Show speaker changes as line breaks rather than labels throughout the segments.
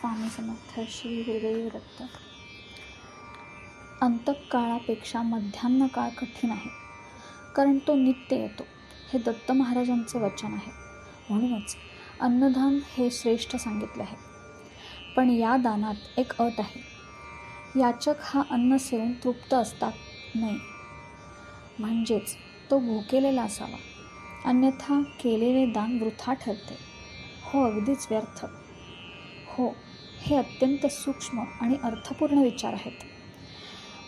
स्वामी समर्थ श्री गुरुदेव दत्त अंतकाळापेक्षा मध्यान्ह काळ कठीण आहे कारण तो नित्य येतो हे दत्त महाराजांचे वचन आहे. म्हणूनच अन्नदान हे श्रेष्ठ सांगितले आहे. पण या दानात एक अट आहे. याचक हा अन्न सेवून तृप्त असतात नाही म्हणजेच तो भुकेलेला असावा. अन्यथा केलेले दान वृथा ठरते. हो अगदीच व्यर्थ. हो हे अत्यंत सूक्ष्म आणि अर्थपूर्ण विचार आहेत.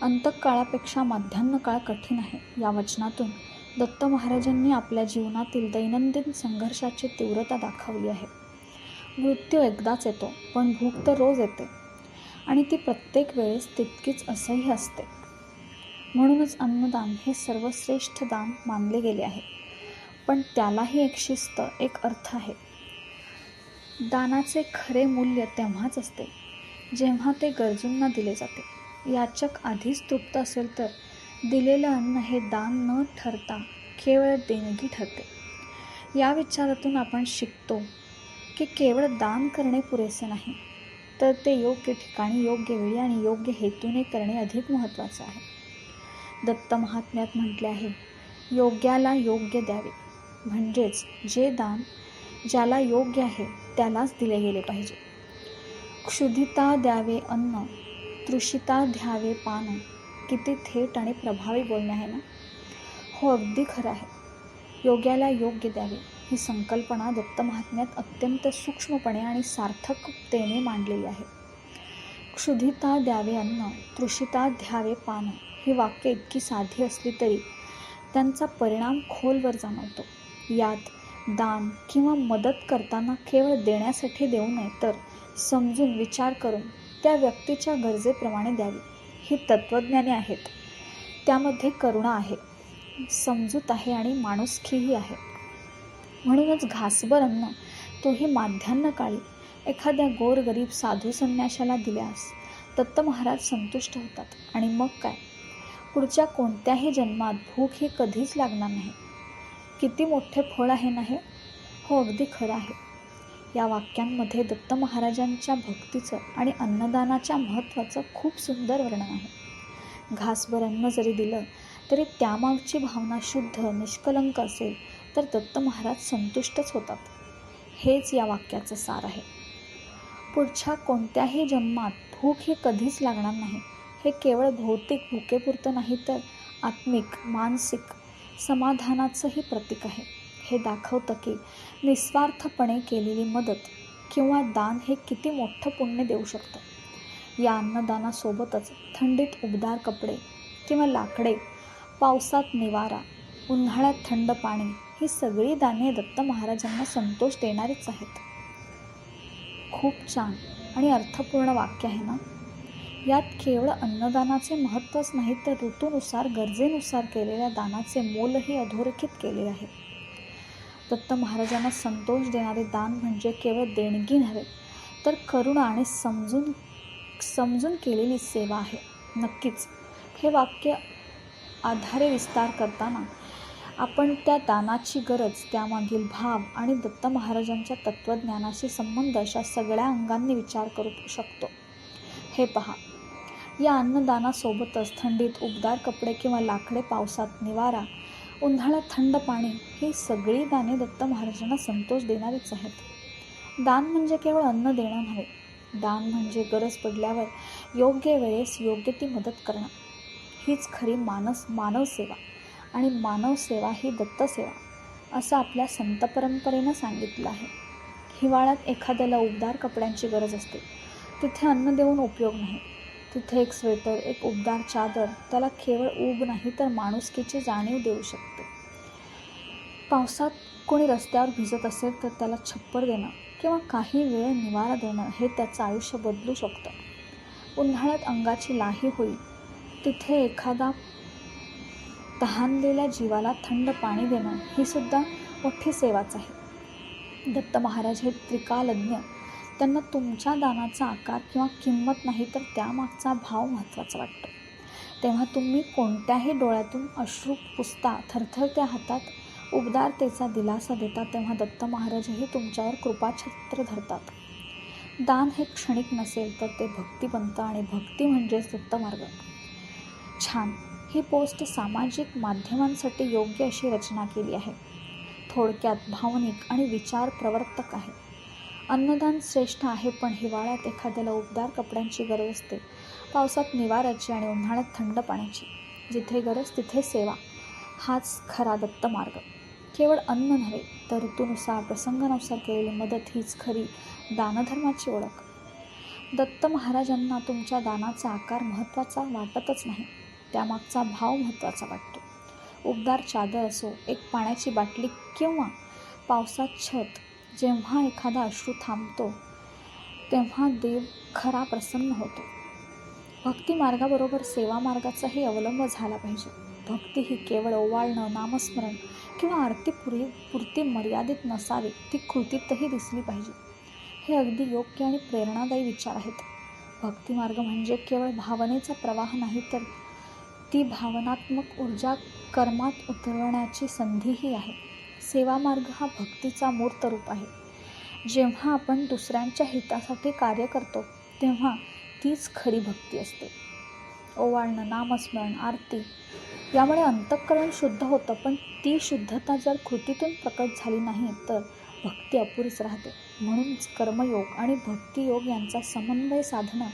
अंतकाळापेक्षा माध्यान्ह काळ कठीण आहे. या वचनातून दत्त महाराजांनी आपल्या जीवनातील दैनंदिन संघर्षाची तीव्रता दाखवली आहे. मृत्यू एकदाच येतो पण भूक तर रोज येते आणि ती प्रत्येक वेळेस तितकीच असह्य असते. म्हणूनच अन्नदान हे सर्वश्रेष्ठ दान मानले गेले आहे. पण त्यालाही एक शिस्त एक अर्थ आहे. दानाचे खरे मूल्य तेव्हाच असते जेव्हा ते गरजूंना दिले जाते. याचक आधीच तृप्त असेल तर दिलेलं अन्न हे दान न ठरता केवळ देणगी ठरते. या विचारातून आपण शिकतो की केवळ दान करणे पुरेसे नाही तर ते योग्य ठिकाणी योग्य वेळी आणि योग्य हेतूने करणे अधिक महत्त्वाचे आहे. दत्त महात्म्यात म्हटले आहे योग्याला योग्य द्यावे म्हणजेच जे दान ज्याला योग्य आहे त्यालाच दिले गेले पाहिजे. क्षुधिता द्यावे अन्न तृषिता द्यावे पान. किती थेट आणि प्रभावी बोलणे आहे ना? हो अगदी खरं आहे. योग्याला योग्य द्यावे ही संकल्पना दत्त महात्म्यात अत्यंत सूक्ष्मपणे आणि सार्थकतेने मांडलेली आहे. क्षुधिता द्यावे अन्न तृषिता द्यावे पान ही वाक्य इतकी साधी असली तरी त्यांचा परिणाम खोलवर जाणवतो. यात दान किंवा मदत करताना केवळ देण्यासाठी देऊ नये तर समजून विचार करून त्या व्यक्तीच्या गरजेप्रमाणे द्यावी. ही तत्त्वज्ञाने आहेत. त्यामध्ये करुणा आहे समजूत आहे आणि माणुसकीही आहे. म्हणूनच घासभर अन्न तोही माध्यान्ह काळी एखाद्या गोरगरीब साधू संन्याशाला दिल्यास दत्त महाराज संतुष्ट होतात. आणि मग काय? पुढच्या कोणत्याही जन्मात भूक ही कधीच लागणार नाही. किती मोठे फळ आहे ना हे? हो अगदी खरं आहे. या वाक्यांमध्ये दत्त महाराजांच्या भक्तीचं आणि अन्नदानाच्या महत्त्वाचं खूप सुंदर वर्णन आहे. घासभर अन्न जरी दिलं तरी त्यामागची भावना शुद्ध निष्कलंक असेल तर दत्त महाराज संतुष्टच होतात. हेच या वाक्याचं सार आहे. पुढच्या कोणत्याही जन्मात भूक ही कधीच लागणार नाही. हे केवळ भौतिक भुकेपुरतं नाही तर आत्मिक मानसिक समाधानाचंही प्रतीक आहे. हे दाखवतं की निस्वार्थपणे केलेली मदत किंवा दान हे किती मोठं पुण्य देऊ शकतं. या अन्नदानासोबतच थंडीत उबदार कपडे किंवा लाकडे पावसात निवारा उन्हाळ्यात थंड पाणी ही सगळी दाने दत्त महाराजांना संतोष देणारीच आहेत. खूप छान आणि अर्थपूर्ण वाक्य आहे ना? यात केवळ अन्नदानाचे महत्त्वच नाही तर ऋतूनुसार गरजेनुसार केलेल्या दानाचे मोलही अधोरेखित केले आहे. दत्त महाराजांना संतोष देणारे दान म्हणजे केवळ देणगी नव्हे तर करुणा आणि समजून समजून केलेली सेवा आहे. नक्कीच हे वाक्य आधारे विस्तार करताना आपण त्या दानाची गरज त्यामागील भाव आणि दत्त महाराजांच्या तत्त्वज्ञानाशी संबंध अशा सगळ्या अंगांनी विचार करू शकतो. हे पहा. या अन्नदानासोबतच थंडीत उबदार कपडे किंवा लाकडे पावसात निवारा. उन्हाळ्यात थंड पाणी ही सगळी दाने दत्त महाराजांना संतोष देणारीच आहेत. दान म्हणजे केवळ अन्न देणं नव्हे दान म्हणजे गरज पडल्यावर योग्य वेळेस योग्य ती मदत करणं. हीच खरी मानस मानवसेवा आणि मानवसेवा ही दत्तसेवा असं आपल्या संत परंपरेनं सांगितलं आहे. हिवाळ्यात एखाद्याला उबदार कपड्यांची गरज असते तिथे अन्न देऊन उपयोग नाही. तिथे एक स्वेटर एक उबदार चादर त्याला केवळ ऊब नाही तर माणुसकीची जाणीव देऊ शकते. पावसात कोणी रस्त्यावर भिजत असेल तर त्याला छप्पर देणं किंवा काही वेळ निवारा देणं हे त्याचं आयुष्य बदलू शकतं. उन्हाळ्यात अंगाची लाही होईल. तिथे एखादा तहानलेल्या जीवाला थंड पाणी देणं ही सुद्धा मोठी सेवाच आहे. दत्त महाराज हे त्रिकालज्ञ. त्यांना तुमच्या दानाचा आकार किंवा किंमत नाही तर त्यामागचा भाव महत्त्वाचा वाटतो. तेव्हा तुम्ही कोणत्याही डोळ्यातून अश्रू पुसता थरथरत्या हातात उबदारतेचा दिलासा देता तेव्हा दत्त महाराजही तुमच्यावर कृपाछत्र धरतात. दान हे क्षणिक नसेल तर ते भक्ती बनतं आणि भक्ती म्हणजेच मार्ग. छान ही पोस्ट सामाजिक माध्यमांसाठी योग्य अशी रचना केली आहे. थोडक्यात भावनिक आणि विचार प्रवर्तक आहे. अन्नदान श्रेष्ठ आहे पण हिवाळ्यात एखाद्याला उबदार कपड्यांची गरज असते. पावसात निवाऱ्याची आणि उन्हाळ्यात थंड पाण्याची. जिथे गरज तिथे सेवा. हाच खरा दत्त मार्ग. केवळ अन्न नव्हे तर ऋतूनुसार प्रसंगानुसार केलेली मदत हीच खरी दानधर्माची ओळख. दत्त महाराजांना तुमच्या दानाचा आकार महत्त्वाचा वाटतच नाही. त्यामागचा भाव महत्त्वाचा वाटतो. उबदार चादर असो एक पाण्याची बाटली किंवा पावसात छत जेव्हा एखादा अश्रू थांबतो तेव्हा देव खरा प्रसन्न होतो. भक्ती मार्गाबरोबर सेवा मार्गाचाही अवलंब झाला पाहिजे. भक्ती ही केवळ ओवाळणं नामस्मरण किंवा आरती पुरी पुरती मर्यादित नसावी ती कृतीतही दिसली पाहिजे. हे अगदी योग्य आणि प्रेरणादायी विचार आहेत. भक्तिमार्ग म्हणजे केवळ भावनेचा प्रवाह नाही तर ती भावनात्मक ऊर्जा कर्मात उतरवण्याची संधीही आहे. सेवा मार्ग हा भक्तीचा मूर्त रूप आहे. जेव्हा आपण दुसऱ्यांच्या हितासाठी कार्य करतो तेव्हा तीच खरी भक्ती असते. ओवाळणं नामस्मरण आरती यामुळे अंतःकरण शुद्ध होतं पण ती शुद्धता जर कृतीतून प्रकट झाली नाही तर भक्ती अपुरीच राहते. म्हणूनच कर्मयोग आणि भक्तियोग यांचा समन्वय साधणं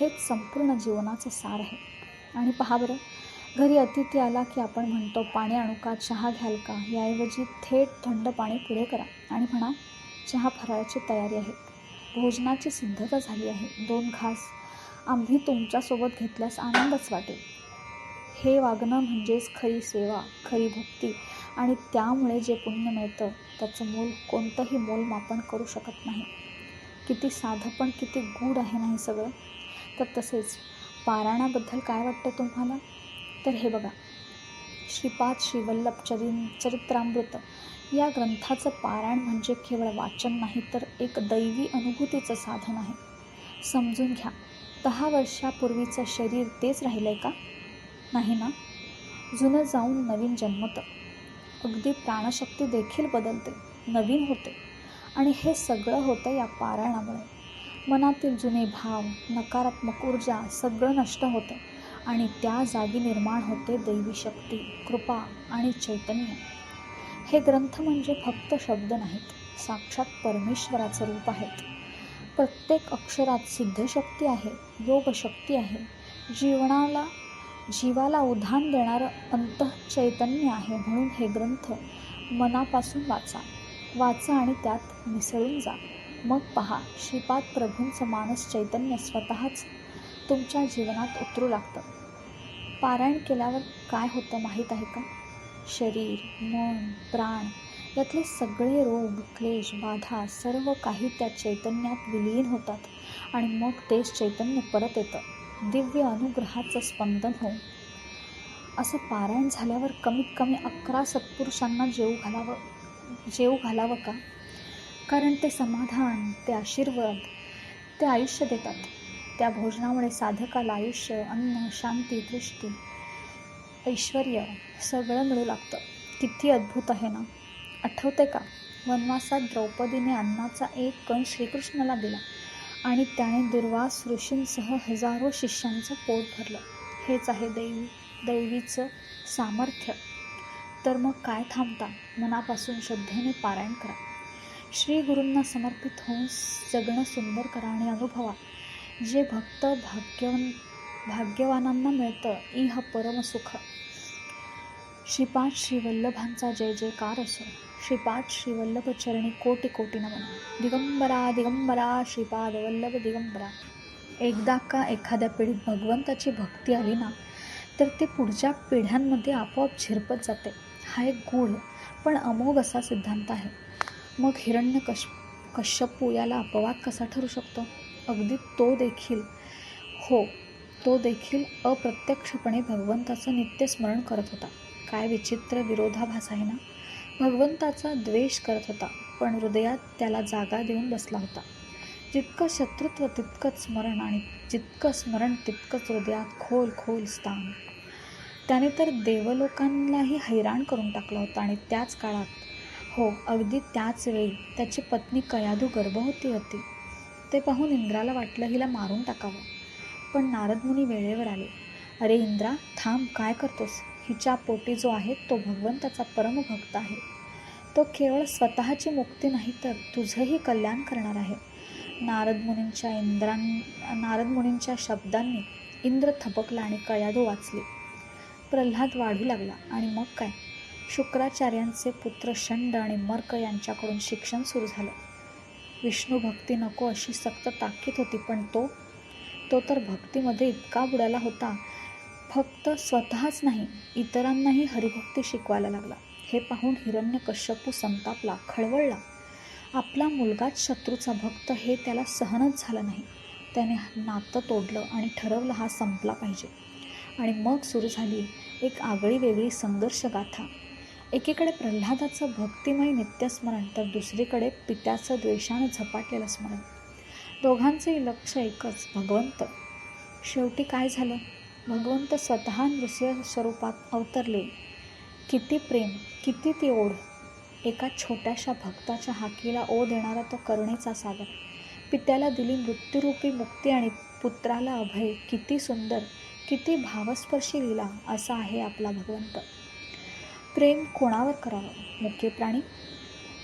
हेच संपूर्ण जीवनाचं सार आहे. आणि पहा बरं घरी अतिथी आला की आपण म्हणतो पाणी आणू का? चहा घ्याल का? याऐवजी थेट थंड पाणी पुढे करा आणि म्हणा चहा फराळाची तयारी आहे. भोजनाची सिद्धता झाली आहे. दोन घास आम्ही तुमच्यासोबत घेतल्यास आनंदच वाटेल. हे वागणं म्हणजेच खरी सेवा खरी भक्ती आणि त्यामुळे जे पुण्य मिळतं त्याचं मोल कोणतंही मोलमापन करू शकत नाही. किती साधं पण किती गूढ आहे नाही सगळं? तर तसेच पारायणाबद्दल काय वाटतं तुम्हाला? तर हे बघा. श्रीपाद श्रीवल्लभ चरि चरित्रामृत. या ग्रंथाचं पारायण म्हणजे केवळ वाचन नाही तर एक दैवी अनुभूतीचं साधन आहे. समजून घ्या. दहा वर्षापूर्वीचं शरीर तेच राहिलं आहे का? नाही ना? जुनं जाऊन नवीन जन्मतं. अगदी प्राणशक्ती देखील बदलते नवीन होते. आणि हे सगळं होतं या पारायणामुळे. मनातील जुने भाव नकारात्मक ऊर्जा सगळं नष्ट होतं. आणि त्या जागी निर्माण होते दैवी शक्ती कृपा आणि चैतन्य. हे ग्रंथ म्हणजे फक्त शब्द नाहीत साक्षात परमेश्वराचं रूप आहेत. प्रत्येक अक्षरात सिद्धशक्ती आहे योगशक्ती आहे. जीवनाला जीवाला उधाण देणारं अंतःचैतन्य आहे म्हणून हे ग्रंथ मनापासून वाचा. वाचा आणि त्यात मिसळून जा. मग पहा श्रीपाद प्रभूंचं मानस चैतन्य स्वतःच तुमच्या जीवनात उतरू लागतं. पारायण केल्यावर काय होतं माहीत आहे का? शरीर मन प्राण यातले सगळे रोग क्लेश बाधा सर्व काही त्या चैतन्यात विलीन होतात आणि मग तेच चैतन्य परत येतं. दिव्य अनुग्रहाचं स्पंदन होऊन. असं पारायण झाल्यावर कमीत कमी अकरा सत्पुरुषांना जेव घालावं जेव घालावं का? कारण ते समाधान ते आशीर्वाद ते आयुष्य देतात. त्या भोजनामुळे साधकाला आयुष्य अन्न शांती दृष्टी ऐश्वर सगळं मिळू लागतं. किती अद्भुत आहे ना? आठवते का? वनवासात द्रौपदीने अन्नाचा एक कण श्रीकृष्णाला दिला आणि त्याने दुर्वास ऋषींसह हजारो शिष्यांचं पोट भरलं. हेच आहे दैवी दैवीचं सामर्थ्य. तर मग काय थांबता? मनापासून श्रद्धेने पारायण करा. श्री गुरूंना समर्पित होऊन जगणं सुंदर करा आणि अनुभवा. जे भक्त भाग्यवन भाग्यवानांना मिळतं इह परमसुख. श्रीपाद श्रीवल्लभांचा जय जयकार असो. श्रीपाद श्रीवल्लभ चरणी कोटी कोटी नमन. दिगंबरा दिगंबरा श्रीपाद वल्लभ दिगंबरा. एकदा का एखाद्या पिढीत भगवंताची भक्ती आली ना तर ती पुढच्या पिढ्यांमध्ये आपोआप झिरपत जाते. हा एक गूढ पण अमोघ असा सिद्धांत आहे. मग हिरण्य कश कश्यपू याला अपवाद कसा ठरू शकतो? अगदी तो देखील. हो तो देखील अप्रत्यक्षपणे भगवंताचं नित्यस्मरण करत होता. काय विचित्र विरोधाभास आहे ना? भगवंताचा द्वेष करत होता पण हृदयात त्याला जागा देऊन बसला होता. जितकं शत्रुत्व तितकंच स्मरण आणि जितकं स्मरण तितकंच हृदयात खोल खोल स्थान. त्याने तर देवलोकांनाही हैराण करून टाकलं होतं आणि त्याच काळात हो अगदी त्याच वेळी त्याची पत्नी कयाधू गर्भवती होती. ते पाहून इंद्राला वाटलं हिला मारून टाकावं. पण नारदमुनी वेळेवर आले. अरे इंद्रा थांब काय करतोस? हिच्या पोटी जो आहे तो भगवंताचा परमभक्त आहे. तो केवळ स्वतःची मुक्ती नाही तर तुझंही कल्याण करणार आहे. नारद मुनींच्या इंद्रां नारद मुनींच्या शब्दांनी इंद्र थबकला आणि कयादू वाचली. प्रल्हाद वाढू लागला. आणि मग काय? शुक्राचार्यांचे पुत्र शंड आणि मर्क यांच्याकडून शिक्षण सुरू झालं. विष्णू भक्ती नको अशी सक्त ताकीद होती पण तो तो तर भक्तीमध्ये इतका बुडाला होता. फक्त स्वतःच नाही इतरांनाही हरिभक्ती शिकवायला लागला. हे पाहून हिरण्य कश्यपू संतापला खळवळला आपला मुलगाच शत्रूचा भक्त हे त्याला सहनच झालं नाही. त्याने नातं तोडलं आणि ठरवलं हा संपला पाहिजे. आणि मग सुरू झाली एक आगळी वेगळी संघर्ष गाथा एकीकडे प्रल्हादाचं भक्तिमय नित्यस्मरण तर दुसरीकडे पित्याचं द्वेषानं झपाटलेलं स्मरण. दोघांचंही लक्ष एकच भगवंत. शेवटी काय झालं? भगवंत स्वतः नृसिंह स्वरूपात अवतरले. किती प्रेम किती ती ओढ. एका छोट्याशा भक्ताच्या हाकीला ओ देणारा तो करुणेचा सागर. पित्याला दिली मृत्यूरूपी मुक्ती आणि पुत्राला अभय. किती सुंदर किती भावस्पर्शी लिला असा आहे आपला भगवंत. प्रेम कोणावर करावं? मुख्य प्राणी?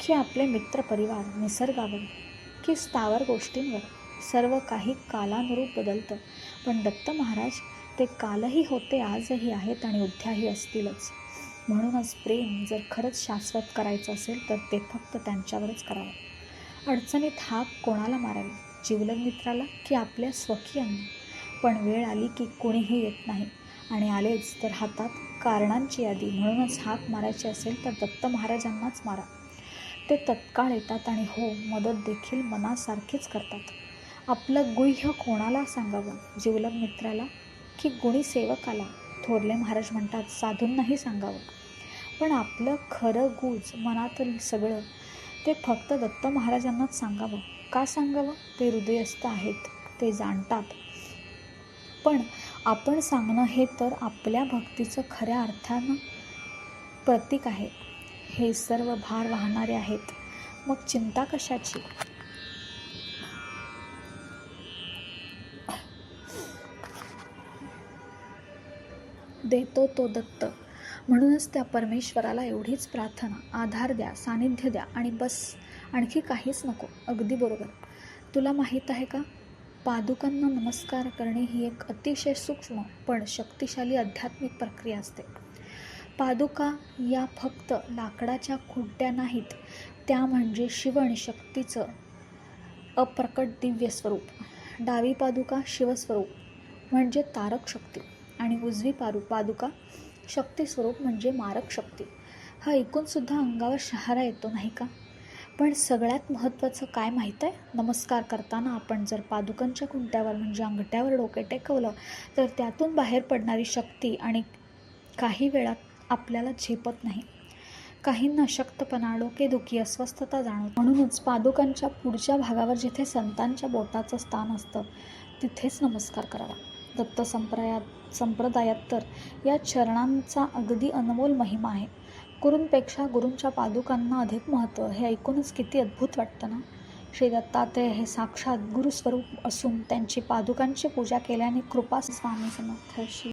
की आपले मित्रपरिवार निसर्गावर? की स्थावर गोष्टींवर? सर्व काही कालानुरूप बदलतं. पण दत्त महाराज ते कालही होते आजही आहेत आणि उद्याही असतीलच. म्हणूनच प्रेम जर खरंच शाश्वत करायचं असेल तर ते फक्त त्यांच्यावरच करावं. अडचणीत हाक कोणाला मारावी? जिवलग मित्राला की आपल्या स्वकीयांना? पण वेळ आली की कोणीही येत नाही. आणि आलेच तर हातात कारणांची यादी. म्हणूनच हाक मारायची असेल तर दत्त महाराजांनाच मारा. ते तत्काळ येतात आणि हो मदत देखील मनासारखीच करतात. आपलं गुह्य कोणाला सांगावं? जिवलग मित्राला की गुणी सेवकाला? थोरले महाराज म्हणतात साधूंनाही सांगावं. पण आपलं खरं गुज मनातील सगळं ते फक्त दत्त महाराजांनाच सांगावं. का सांगावं? ते हृदयस्थ आहेत ते जाणतात. पण आपण सांगणं हे तर आपल्या भक्तीचं खऱ्या अर्थानं प्रतीक आहे. हे सर्व भार वाहणारे आहेत. मग चिंता कशाची? देतो तो दत्त. म्हणूनच त्या परमेश्वराला एवढीच प्रार्थना आधार द्या सानिध्य द्या आणि बस. आणखी काहीच नको. अगदी बरोबर. तुला माहीत आहे का? पादुकांना नमस्कार करणे ही एक अतिशय सूक्ष्म पण शक्तिशाली आध्यात्मिक प्रक्रिया असते. पादुका या फक्त लाकडाच्या खुड्ड्या नाहीत त्या म्हणजे शिवण शक्तीचं अप्रकट दिव्य स्वरूप. डावी पादुका शिवस्वरूप म्हणजे तारक शक्ती आणि उजवी पारू पादुका शक्तीस्वरूप म्हणजे मारक शक्ती. हा ऐकूनसुद्धा अंगावर शहारा येतो नाही का? पण सगळ्यात महत्त्वाचं काय माहीत आहे? नमस्कार करताना आपण जर पादुकांच्या कुंट्यावर म्हणजे अंगठ्यावर डोके टेकवलं तर त्यातून बाहेर पडणारी शक्ती आणि काही वेळात आपल्याला झेपत नाही. काहींना अशक्तपणा डोकेदुखी अस्वस्थता जाणवत. म्हणूनच पादुकांच्या पुढच्या भागावर जिथे संतांच्या बोटाचं स्थान असतं तिथेच नमस्कार करावा. दत्त संप्रयात संप्रदायात तर या चरणांचा अगदी अनमोल महिमा आहे. गुरूंपेक्षा गुरूंच्या पादुकांना अधिक महत्त्व हे ऐकूनच किती अद्भुत वाटतं ना? श्री दत्तात्रेय हे साक्षात गुरुस्वरूप असून त्यांची पादुकांची पूजा केल्याने कृपा स्वामी समर्थ श्री